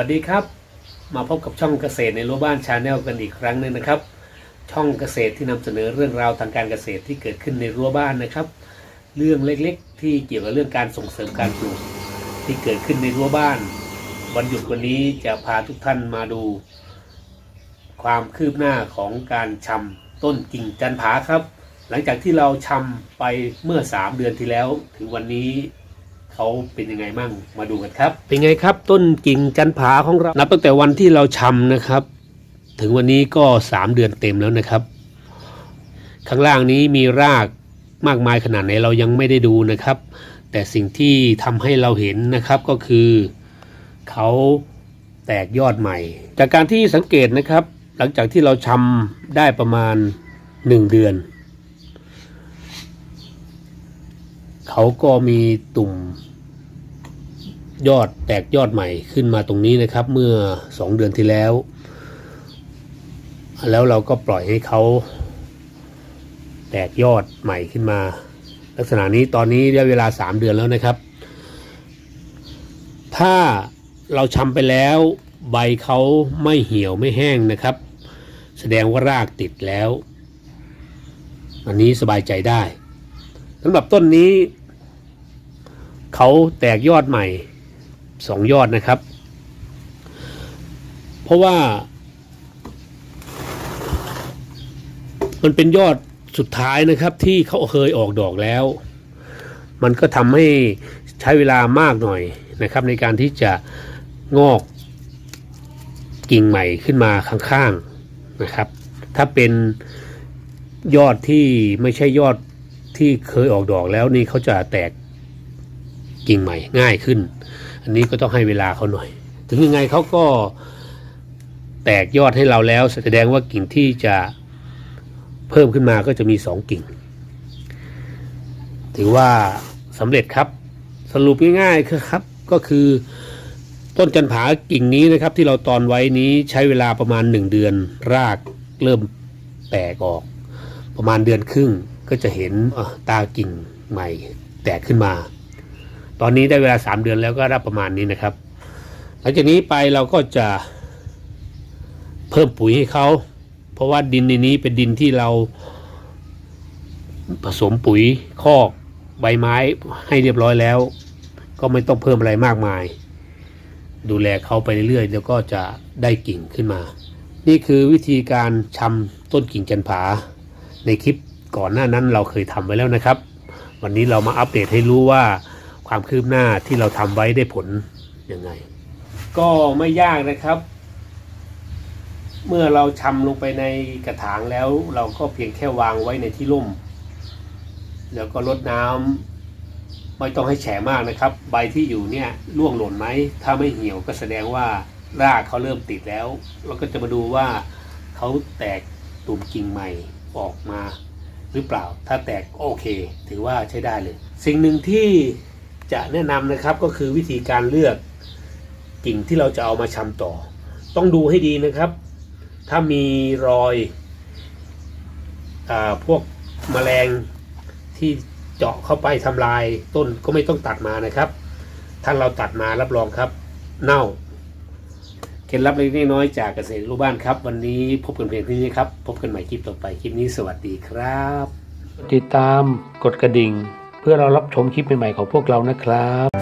วัสดีครับ มาพบกับช่องเกษตรในรั้วบ้านชาแนลกันอีกครั้งหนึ่งนะครับ ช่องเกษตรที่นำเสนอเรื่องราวทางการเกษตรที่เกิดขึ้นในรั้วบ้านนะครับ เรื่องเล็กๆ ที่เกี่ยวกับเรื่องการส่งเสริมการปลูกที่เกิดขึ้นในรั้วบ้าน วันหยุดวันนี้จะพาทุกท่านมาดู ความคืบหน้าของการชำต้นกิ่งจันผาครับ หลังจากที่เราชำไปเมื่อ 3 เดือนที่แล้ว ถึงวันนี้ เขาเป็นยังไงมั่งมาดูกันครับ เป็นไงครับต้นกิ่งจันผาของเรานับตั้งแต่วันที่เราชำนะครับ ถึงวันนี้ก็ 3 เดือนเต็มแล้วนะครับ ข้างล่างนี้มีรากมากมายขนาดไหนเรายังไม่ได้ดูนะครับ แต่สิ่งที่ทำให้เราเห็นนะครับก็คือเขาแตกยอดใหม่ จากการที่สังเกตนะครับ หลังจากที่เราชำได้ประมาณ 1 เดือนเขาก็มีตุ่ม ยอดแตกยอดใหม่ขึ้นมาตรงนี้นะครับ เมื่อ 2 เดือนที่แล้ว แล้วเราก็ปล่อยให้เขาแตกยอดใหม่ขึ้นมา ลักษณะนี้ตอนนี้ได้เวลา 3 เดือนแล้วนะครับ ถ้าเราชำไปแล้วใบเขาไม่เหี่ยวไม่แห้งนะครับ แสดงว่ารากติดแล้ว อันนี้สบายใจได้สำหรับต้นนี้ เขาแตกยอดใหม่ สองยอดนะครับ เพราะว่า มันเป็นยอดสุดท้ายนะครับ ที่เขาเคยออกดอกแล้ว มันก็ทำให้ใช้เวลามากหน่อยนะครับ ในการที่จะงอกกิ่งใหม่ขึ้นมาข้างๆนะครับ ถ้าเป็นยอดที่ไม่ใช่ยอดที่เคยออกดอกแล้วนี่เขาจะแตกกิ่งใหม่ง่ายขึ้น อันนี้ก็ต้องให้เวลาเขาหน่อย ถึงยังไงเขาก็แตกยอดให้เราแล้ว แสดงว่ากิ่งที่จะเพิ่มขึ้นมาก็จะมีสองกิ่ง ถือว่าสำเร็จครับ สรุปง่ายๆคือครับ ก็คือต้นจันผากิ่งนี้นะครับ ที่เราตอนไว้นี้ใช้เวลาประมาณ 1 เดือน รากเริ่มแตกออก ประมาณเดือนครึ่งก็จะเห็นตากิ่งใหม่แตกขึ้นมา ตอนนี้ได้เวลา 3 เดือนแล้วก็รับประมาณนี้นะครับ หลังจากนี้ไปเราก็จะเพิ่มปุ๋ยให้เขา เพราะว่าดินในนี้เป็นดินที่เราผสมปุ๋ยคอกใบไม้ให้เรียบร้อยแล้ว ก็ไม่ต้องเพิ่มอะไรมากมาย ดูแลเขาไปเรื่อยๆแล้วก็จะได้กิ่งขึ้นมา นี่คือวิธีการชำต้นกิ่งจันผา ในคลิปก่อนหน้านั้นเราเคยทำไว้แล้วนะครับ วันนี้เรามาอัปเดตให้รู้ว่า ความคืบหน้าที่เราทำไว้ได้ผลยังไง ก็ไม่ยากนะครับ เมื่อเราชำลงไปในกระถางแล้ว เราก็เพียงแค่วางไว้ในที่ร่ม แล้วก็รดน้ำไม่ต้องให้แฉะมากนะครับ ใบที่อยู่เนี่ยร่วงหล่นไหม ถ้าไม่เหี่ยวก็แสดงว่ารากเขาเริ่มติดแล้ว เราก็จะมาดูว่าเขาแตกตุ่มกิ่งใหม่ออกมาหรือเปล่า ถ้าแตกโอเค ถือว่าใช้ได้เลย สิ่งหนึ่งที่ จะแนะนำนะครับก็คือวิธีการเลือกกิ่งที่เราจะเอามาชำต่อ ต้องดูให้ดีนะครับ ถ้ามีรอยอพวกแมลงที่เจาะเข้าไปทำลายต้นก็ไม่ต้องตัดมานะครับถ้าเราตัดมารับรองครับ เน่าเคล็ดลับเล็กน้อยจากเกษตรรูปบ้านครับ วันนี้พบกันเพียงเท่านี้ครับ พบกันใหม่คลิปต่อไปคลิปนี้สวัสดีครับ ติดตามกดกระดิ่ง พื่อเรารับชมคลิปใหม่ๆของพวกเรานะครับ